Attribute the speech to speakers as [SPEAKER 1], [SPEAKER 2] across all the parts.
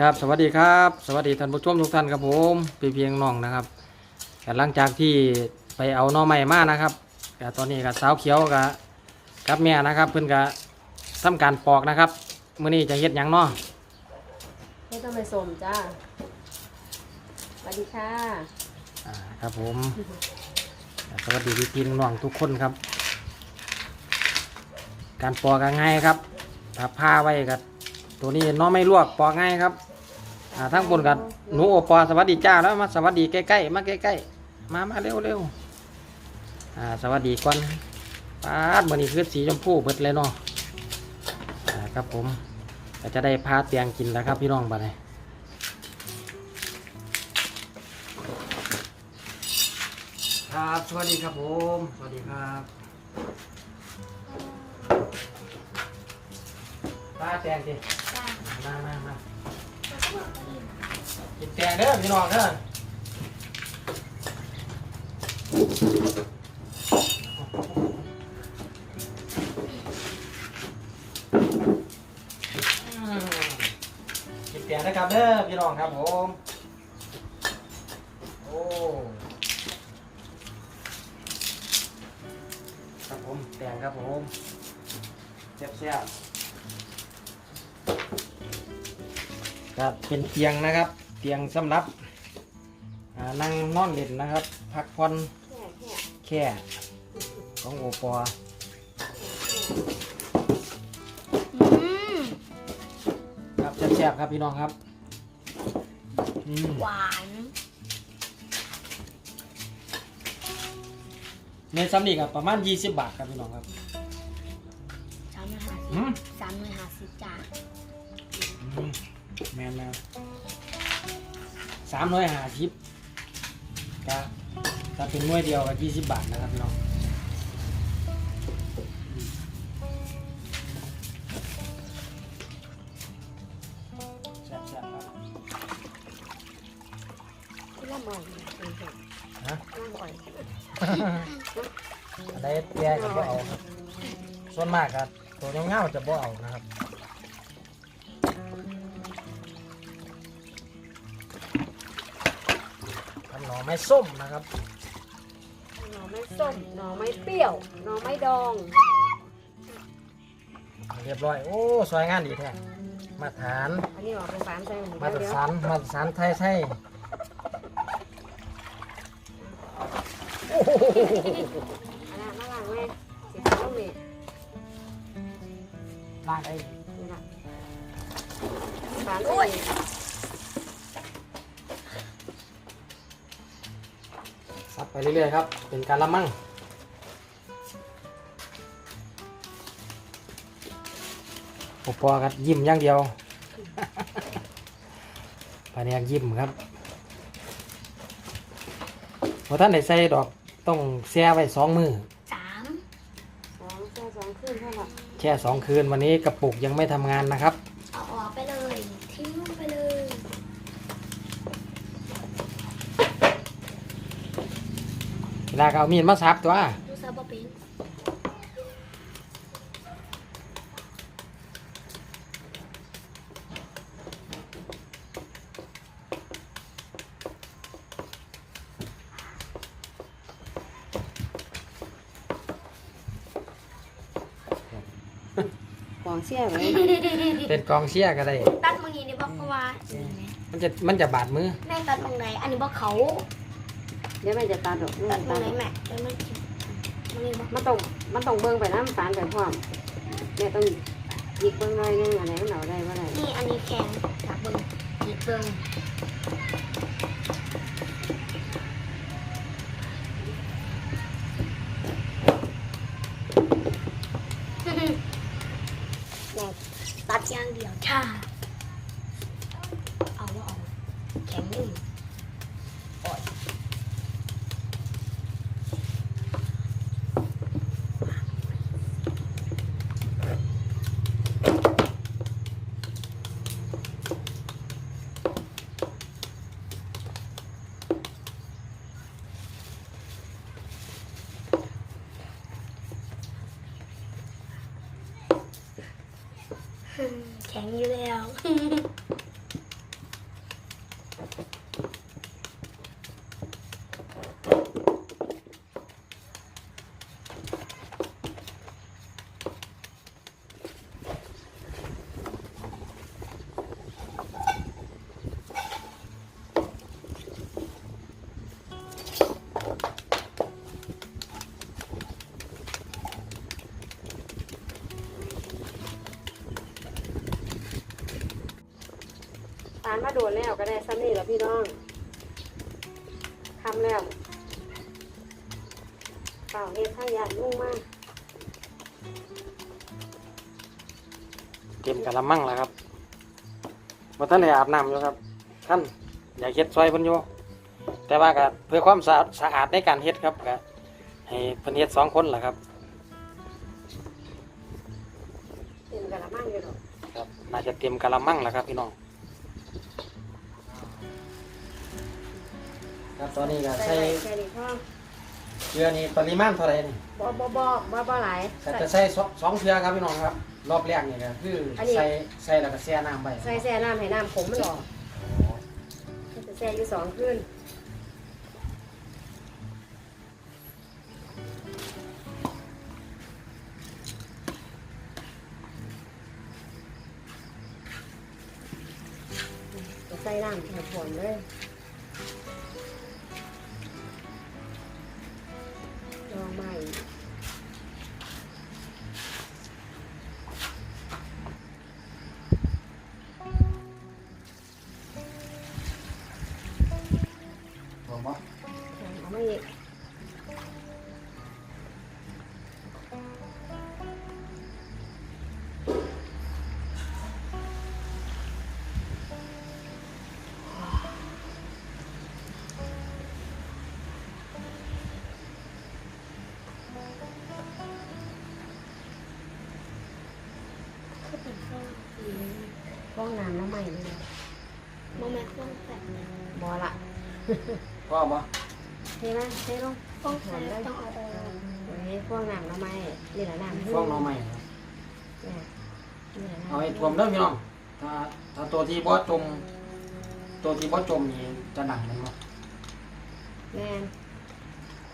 [SPEAKER 1] ครับสวัสดีครับ สวัสดีท่านผู้ชมทุกท่านครับผมพี่เพียงน้องนะครับแต่หลังจากที่ไปเอาหน่อไม้มานะครับแต่ตอนนี้กับสาวเขียวกับกับแม่นะครับ เพิ่นก็ทำการปอกนะครับมื้อนี้จะเฮ็ดหยังเนาะ
[SPEAKER 2] ไม่ต้องไปสมจ้าสวัสดีค่ะ
[SPEAKER 1] อ่าครับผมสวัสดีพี่พี่น้องๆทุกคนครับ การปอกก็ง่ายครับถ้าผ้าไว้กับ ตัวนี้หน้อไม่ลวกปอกง่ายครับอ่าทั้งบนกับหนูโอปอสวัสดีจ้าแล้วมาสวัสดีใกล้ๆมาใกล้ๆมามาเร็วเร็วๆอ่าสวัสดีก่อนปาดมันนี้คือสีชมพูเบิดเลยเนาะอ่าครับผมก็จะได้พาเตียงกินแล้วครับพี่น้องบัดนี้ครับสวัสดีครับผมสวัสดีครับตาแตงสิ มามามากินแตงเด้อพี่น้องเด้ออืมกินแตงนะครับเด้อพี่น้องครับผมโอ้ครับผมแต่งครับผมเสียบเสีย ครับเป็นเตียงนะครับ เตียงสำหรับอ่านั่งนอนเล่นนะครับ พักผ่อน
[SPEAKER 2] แค่แค่
[SPEAKER 1] แค่ของโอปอ
[SPEAKER 3] อืม
[SPEAKER 1] ครับเสียบๆครับพี่น้องครับอืม
[SPEAKER 3] หวาน
[SPEAKER 1] เมนซัมนี่กับประมาณ 20 บาทครับพี่น้องครับ
[SPEAKER 3] สามร้อยห้าสิ
[SPEAKER 1] อื
[SPEAKER 3] บ
[SPEAKER 1] ม
[SPEAKER 3] สามร้อยห้าสิบจ้า
[SPEAKER 1] อืม แมนแมนสามร้อยห้าสิบก็ถ้าเป็นหน่วยเดียวก็ยี่สิบบาทนะครับพี่น้องแซ่บๆครับ
[SPEAKER 2] ที่ละหม่อยเป็นเห็ด
[SPEAKER 1] ฮะ
[SPEAKER 2] ละหม่อย
[SPEAKER 1] อะไรแย่ก็บ่เอาครับส่วนมากครับตัวเงาๆจะบ่เอานะครับ ไม้ส้มนะครับ
[SPEAKER 2] หน่อไม้ส้ม หน่อไม้เปรี้ยว หน่อไม้ดอง
[SPEAKER 1] เรียบร้อย โอ้สวยงามดีแท้มาตรฐาน
[SPEAKER 2] อันนี้ออกเป็นสารใช่ไหม
[SPEAKER 1] มาตร
[SPEAKER 2] เดี๋ยว
[SPEAKER 1] ฐาน มาตรฐานไทยไทยโอ้โห
[SPEAKER 2] อันนั้นมาล้างแม่สิบต้องนี่
[SPEAKER 1] ลากไอ้
[SPEAKER 2] นี่นะสารใช่ไหม
[SPEAKER 1] ซับไปเรื่อยๆครับ เป็นการละมั่งโอปอครับยิ้มอย่างเดียวภายในยิ้มครับพอท่านได้ใส่ดอกต้องแช่ไว้สองมือ
[SPEAKER 3] สาม
[SPEAKER 2] สองแค่สองขึ้นเท่านั้น
[SPEAKER 1] แช่สองคืนวันนี้กระปุกยังไม่ทำงานนะครับ
[SPEAKER 3] เอาออกไปเลย ทิ้งไปเลย
[SPEAKER 1] เวลาก็เอามีดมาซับตัว
[SPEAKER 3] ดูซาบะเป็น
[SPEAKER 2] กองเสี้ยไว้
[SPEAKER 1] เป็นกองเชียร์ก็ได้
[SPEAKER 3] ตัดมือนี้ได้บอกเพราะว่า
[SPEAKER 1] มันจะมันจะบาดมือ
[SPEAKER 3] แม่ตัดตรงไหนอันนี้บอกเขา
[SPEAKER 2] เดี๋ยวแม่จะตัดดอก
[SPEAKER 3] ตัดตร
[SPEAKER 2] ตั
[SPEAKER 3] ง
[SPEAKER 2] ด
[SPEAKER 3] ไหนแม่เดี๋ยวมันมันนี่บอก
[SPEAKER 2] มันต้องมันต้องเบิ่งไปน้ำตาลไปพร้อมแม่ต้องหยิกเบิ่งหน่อยนึงอะไรมันเอาได้ว่าได้
[SPEAKER 3] นี่อันนี้แข็งจากเบิ้งหยิบเบิ้ง แข็งอยู่แล้วา
[SPEAKER 2] นมาโดนแล้วก็ได้ซ้ำนี่แหละพี่น้องทำแล้วเปล่าเฮ็ดข้างยานยุ่งมาก
[SPEAKER 1] เตรียมกะละมังแล้วครับบ่ทันได้อาบน้ำอยู่ครับ ท่านอยากเฮ็ดซอยเพิ่นอยู่แต่ว่าก็เพื่อความสะอาดสะอาดในการเฮ็ดครับก็ให้เพิ่นเฮ็ดสองคนล่ะครับ
[SPEAKER 2] เต็มกระมังอยู่หรอก
[SPEAKER 1] ครับน่าจะเตรียมกะละมังแล้วครับพี่น้อง ครับตอนนี้ก็
[SPEAKER 2] ใส่
[SPEAKER 1] ใส่
[SPEAKER 2] ใส่ดิพ่อ
[SPEAKER 1] เกลือนี่ปริมาณเท่าไหร่นี่
[SPEAKER 2] บ่บ่บ่บ่บ่หลาย
[SPEAKER 1] ใส่จะใส่สองสองเกลือครับพี่น้องครับ รอบแรกนี่ก็คืออน
[SPEAKER 2] นี้
[SPEAKER 1] ใส่ใส่แล้วก็แช่น้ำไป
[SPEAKER 2] ใส่แช่น้ำให้น้ำขมมันออกจะแช่อยู่สองคืนจะใส่น้ำให้ผลเลย องน้ำแล้วใหม่เลย
[SPEAKER 3] โมเมนต์เครื่องแสงเลย
[SPEAKER 2] บอละ
[SPEAKER 1] พ่อบ่
[SPEAKER 2] เท่ไหมเท่ลง
[SPEAKER 3] เครื่องแสงต้องเอาออก
[SPEAKER 2] เฮ้ยฟ้องน้ำแล้วใหม่นี่แหละน้ำ
[SPEAKER 1] ฟ้องหน้องใหม่ครับ
[SPEAKER 2] เนี่ยนี่แหละน้ำ
[SPEAKER 1] เอาให้ท่วมเด้อพี่น้องถ้าถ้าตัวที่บ่จม ตัวที่บ่จมนี่จะดังมันบ่
[SPEAKER 2] แม่น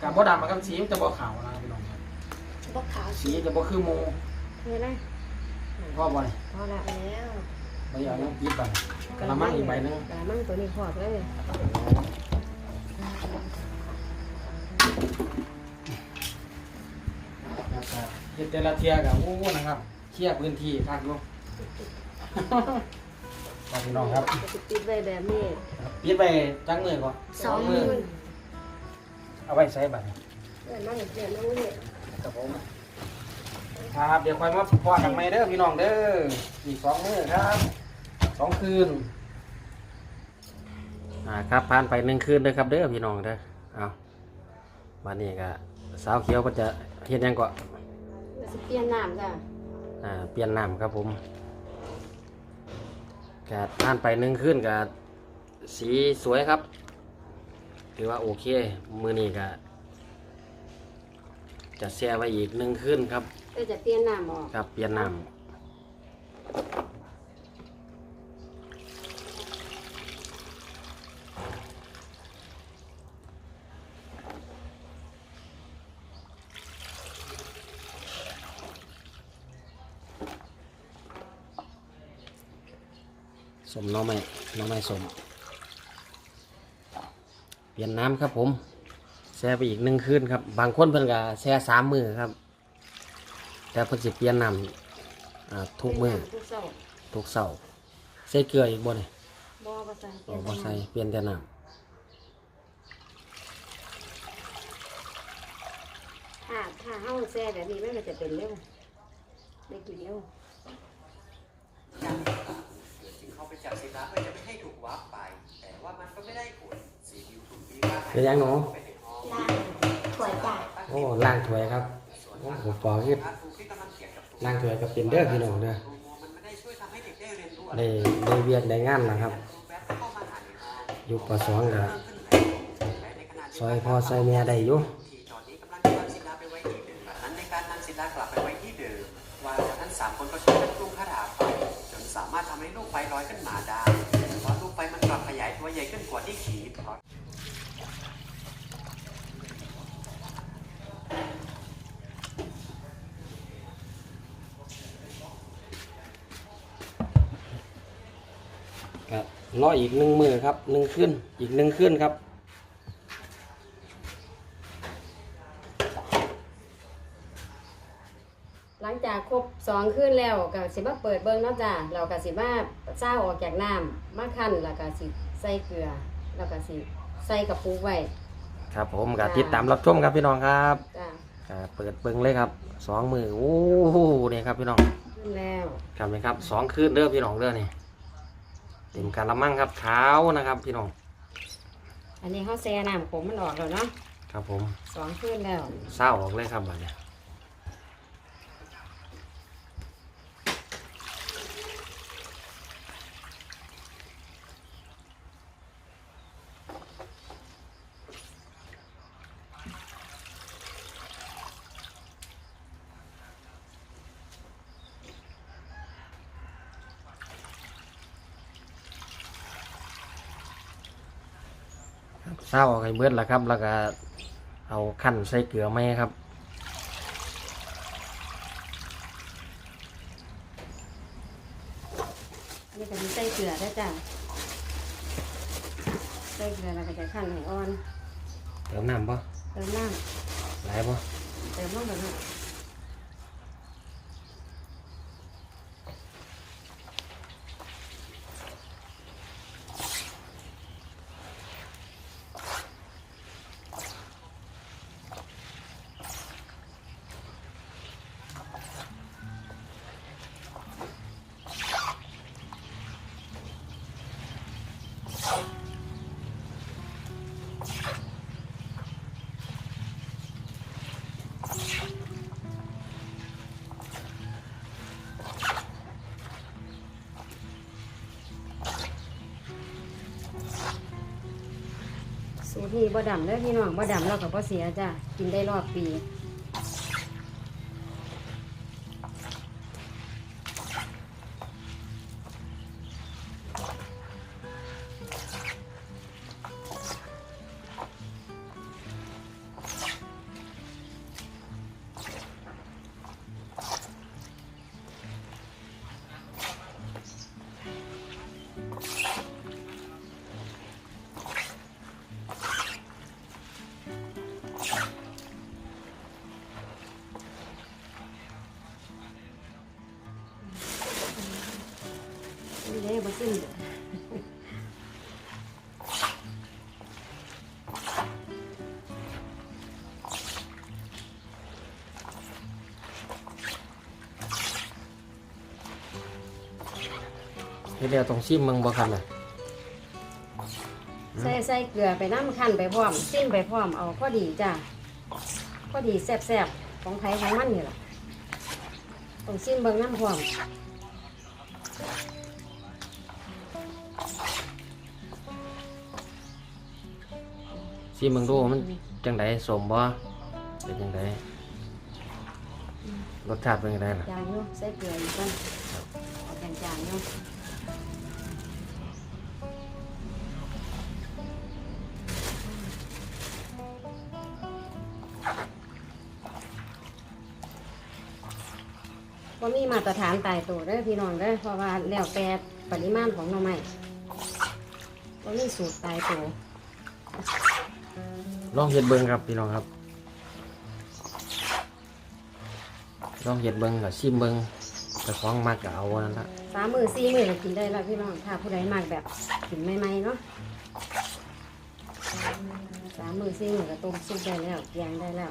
[SPEAKER 1] กับบ่ดำมันกับสีมันจะบ่ขาวนะพี่น้องครับ
[SPEAKER 3] บกขาว
[SPEAKER 1] สีจะบ่คือหมู
[SPEAKER 2] เท่เลย
[SPEAKER 1] พ่อบ่นี่
[SPEAKER 2] พอละ
[SPEAKER 3] แล้ว
[SPEAKER 1] ไปเอาน้ำปิดไปกระมังอีกใบหนึง
[SPEAKER 2] กระมังตัวนี้พอดเลย
[SPEAKER 1] นะครับเฮ็ดแต่ละเที่ยก็โอ้นะครับเคลียร์พื้นที่คักอยู่ครับพี่น้องครับ
[SPEAKER 2] จะปิดไว้แบบนี้
[SPEAKER 1] ปิดไปจังมือก่อน
[SPEAKER 2] สอง
[SPEAKER 1] มื
[SPEAKER 2] มือ
[SPEAKER 1] เอาไว้ใส่บัดนี้
[SPEAKER 2] เดือนนั่งเดือนนั่งนี่
[SPEAKER 1] ครับผม ครับ เดี๋ยวค่อยมาพอกันใหม่เด้อพี่น้องเด้ออีกสองมื้อครับสองคืนอ่าครับผ่านไปหนึ่งคืนเด้อครับเด้อพี่น้องเด้อเอาวันนี้ก็สาวเขียวก็จะเฮ็ดหยังก็
[SPEAKER 2] จะสิเปลี่ยนน้ำจ้ะ
[SPEAKER 1] อ่าเปลี่ยนน้ำครับผมก็ผ่านไปหนึ่งคืนก็สีสวยครับถือว่าโอเคมือนี้ก็จะแช่ไว้อีกหนึ่งคืนครับ
[SPEAKER 2] ก็จะเปลี่ยนน้ำออก
[SPEAKER 1] ครับเปลี่ยนน้ำสมหน้องไม้หน้องไม้สม เปลี่ยนน้ำครับผม แช่ไปอีกหนึ่งคืนครับ บางคนเพิ่นก็แช่สามมือครับ แต่เพิ่นสิเปลี่ยนน้ำอ่าทุกมือ
[SPEAKER 2] ทุกเสาร์
[SPEAKER 1] ทุกเสาร์ใส่เกลืออีกบ่เนี่ย
[SPEAKER 2] บ่บ่ใส่เปลี่
[SPEAKER 1] บ่
[SPEAKER 2] ยน
[SPEAKER 1] บ่ใส่เปลี่ยนแต่น้
[SPEAKER 2] ถ้าถ้าเฮาแช่แบบนี้มันก็จะเป็นเร็วได้กินเร็ว
[SPEAKER 4] จึงเข้าไปจับสินค้าเพื่อจะไม่ให้ถูกวับไป แต่ว่ามันก็ไม่ได้ผลสีผิวถูกดีว่าำ
[SPEAKER 1] เป็นยังหนู
[SPEAKER 4] ไปในห้อง
[SPEAKER 3] ล่างถวยจ่าย
[SPEAKER 1] โอ้ล้างถ้วยครับโอ้ ผมบอกคือ
[SPEAKER 4] การถูกที่กำลังเขียนกับตัว
[SPEAKER 1] ล้างถ้วยก็เป็นเด้อพี่น้องเด้อ
[SPEAKER 4] ตัวมันไม่ได้ช่วยทำให้เด็กได้เรียนรู้อะไร
[SPEAKER 1] ได้ได้เวียกได้งานนะครับ
[SPEAKER 4] แวบเข้ามาหาในห้อง
[SPEAKER 1] อยู่ปสองก็
[SPEAKER 4] เพิ่มขึ้นและในขณะ
[SPEAKER 1] ซอยพ่อซอยแม่ได้อยู่
[SPEAKER 4] ที่ตอนนี้กำลังจะนำสินค้าไปไว้ที่เดิมจากนั้นในการนำสินค้ากลับไปไว้ที่เดิมว่าจากนั้นสามคนก็ช่วยกันปรุงคาถาไฟจนสามารถทำให้ลูกไฟลอยขึ้นมาได้เพราะลูกไฟมันกลับขยายตัวใหญ่ขึ้นกว่าที่ขีด ราะ
[SPEAKER 1] ก็รออีกหนึ่งมือครับหนึ่งคืนอีกหนึ่งคืนครับ
[SPEAKER 2] หลังจากครบสองขึ้นแล้วก็สิมาเปิดเบิ่งเนาะจ้ะเราก็สิมาเจ้าออกจากน้ำมาคั่นแล้วก็สิใส่เกลือ แล้วก็สิใส่กระปุกไว้
[SPEAKER 1] ครับผมก็
[SPEAKER 2] จ้า
[SPEAKER 1] ติดตามรับชมครับพี่น้องครับ
[SPEAKER 2] จ้ะ
[SPEAKER 1] อ่าเปิดเบิ้งเลยครับสองมือโอ้โหนี่ครับพี่น้อง
[SPEAKER 2] ขึ้นแล้ว
[SPEAKER 1] ครับนี่ครับสองคืนเด้อพี่น้องเด้อนี่ เต็มการละมั่งครับเท้านะครับ พี่น้อง
[SPEAKER 2] อันนี้เขาแซ่น้ำขมมันออกแล้วเนาะ
[SPEAKER 1] ครับผม
[SPEAKER 2] สองขึ้นแล้ว
[SPEAKER 1] เศร้าออกเลยครับบัดนี้เศร้าออกให้เบิดละครับ แล้วก็เอาขั้นใส่เกลือไหมครับ
[SPEAKER 2] อันนี้ก็สิใส่เกลือได้วจ้ะใส่เกลือแล้วก็จะคั่นให้อ่อน
[SPEAKER 1] เติมน้ำปะ
[SPEAKER 2] เติมน้
[SPEAKER 1] หลายปะำ
[SPEAKER 2] เติมลงไปเนาะ พี่บ่ดำเด้อพี่น้องบ่ดำเราก็บ่เสียจ้ะกินได้รอบปี นี่เดี
[SPEAKER 1] ยวตรงชิมมึงบ่ครับน่ะ
[SPEAKER 2] ใส่ใส่เกลือไปน้ำคั่นไปพร้อมสิ้นไปพร้อมเอาพอดีจ้ะพอดีแซ่บๆของไผของมันนี่ล่ะต้องสิ้นเบิ่งน้ำพร้อม
[SPEAKER 1] ชิมมึงดูว่ามันจังไดสมบ่เป็นจังไดรสชาติเป็นจังไดล่ะ
[SPEAKER 2] จางอยู่ใส่เกลืออีกก่อนเอาจางๆอยู่ว่ามีมาตรฐานตายตัวเด้อพี่น้องเด้อเพราะว่าแล้วแต่ปริมาณของหน่อไม้ว่ามีสูตรตายตัว
[SPEAKER 1] ลองเห็ดเบิ้งครับพี่น้องครับ ลองเห็ดเบิ้งกับชิมเบิ้งแต่ของมากก็เอาอันนั้นละ
[SPEAKER 2] สามมือสี่มือก็กินได้แล้วพี่น้องถ้าผู้ใดมากแบบกินใหม่ๆเนาะสามมือสี่มือก็ต้มซุปได้แล้วแกงได้แล้ว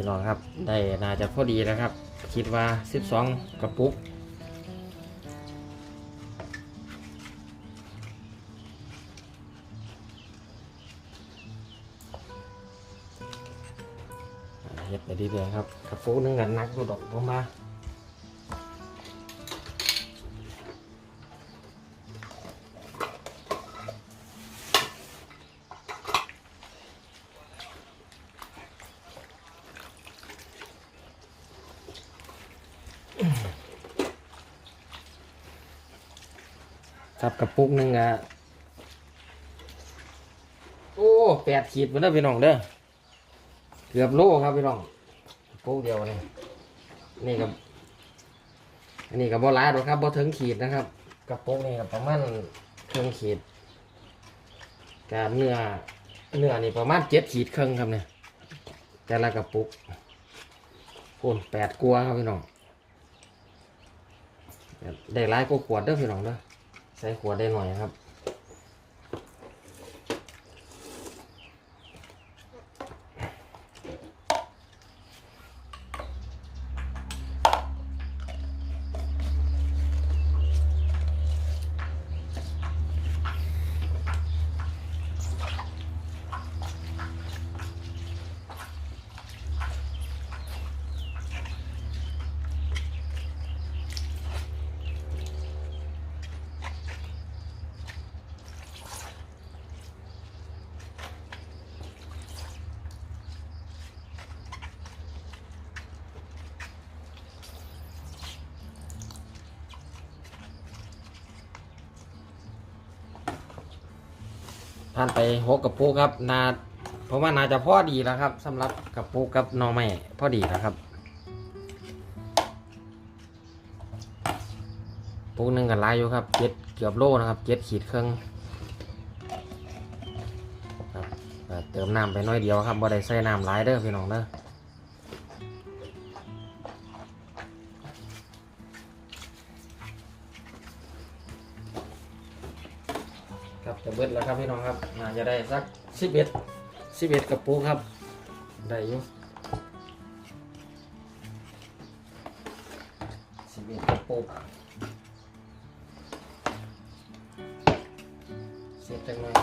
[SPEAKER 1] พี่น้องครับ ได้น่าจะพอดีแล้วครับ คิดว่า 12 กระปุกอ่าเฮ็ดไปดีเลยๆครับ กระปุกหนึงกันนักดูดอกผมมา ครับกระปุกหนึงอะโอ้แปดขีดมือนเด้อพี่น้องเด้อเกือบโลครับพี่น้องปุกเดียวนี่นี่กับอันนี้กับบ่หลายหรอกครับบ่ถึงขีดนะครับกระปุกนี่กับประมาณครึ่งขีดการเนื้อเนื้อนี่ประมาณเจ็ดขีดครึ่งครับเนี่ยแต่ละกระปุกคูณแปดกัวครับพี่น้องได้หลายกว่าขวดเด้อพี่น้องเด้อ ใส่ขวดได้หน่อยครับ ท่านไปหกกระปุกครับนาเพราะว่านาจะพอดีแล้วครับสำหรับกระปุกกับนอแม่พอดีแล้วครับปุกหนึ่งกับลายอยู่ครับเจ็ดเกือบโลนะครับเจ็ดขีดครึ่งเติมน้ำไปน้อยเดียวครับบ่ได้ใส่น้ำหลายเด้อพี่น้องเด้อ ครับพี่น้องครับน่าจะได้สักสิบเอ็ดสิบเอ็ดกระปุกครับ ได้อยู่สิบเอ็ดกระปุกเสียบจังเลย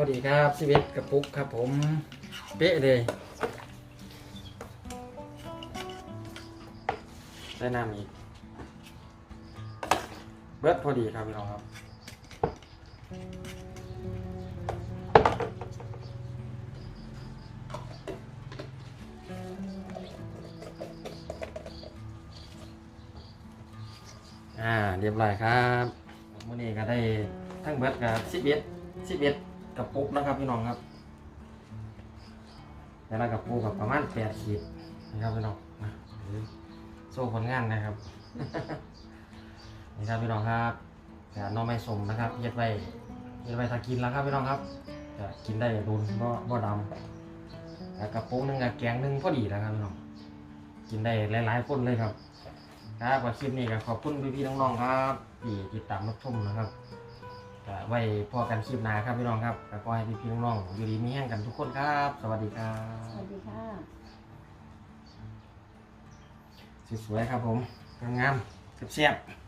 [SPEAKER 1] อดีครับสิบเอ็ดกระปุกครับผม เป๊ะเลยได้น้ำอีก เบิดพอดีครับพี่น้องครับ อ่า เรียบร้อยครับมื่อนี้ก็ได้ทั้งเบิดกับสิบเอ็ดสิบเอ็ด กับปุกนะครับพี่น้องครับแต่ละกับปุกกับประมาณแปดขีดนะครับพี่น้องนะโซ่ผลงานนะครับ นี่ครับพี่น้องครับแต่น้องไม่สมนะครับเย็ดไว้เย็ดไว้ถ้ากินแล้วครับพี่น้องครับจะกินได้รุนก็บ่ดำแล้วกับปุกหนึงกับแกงหนึงพอดีแล้วครับพี่น้อง กินได้หลายๆคนเลยครับครับว่าคลิปนี้ก็ขอบคุณพี่ๆน้องๆครับที่ติดตามรับชมนะครับก็ ไว้พอกันคลิปหน้าครับพี่น้องครับก็ขอให้พี่ๆน้องๆอยู่ดีมีแห้งกันทุกคนครับ สวัสดีครั
[SPEAKER 2] สวั
[SPEAKER 1] บ
[SPEAKER 2] สดีค่ะ
[SPEAKER 1] สวยๆครับผมงามๆเสียบๆ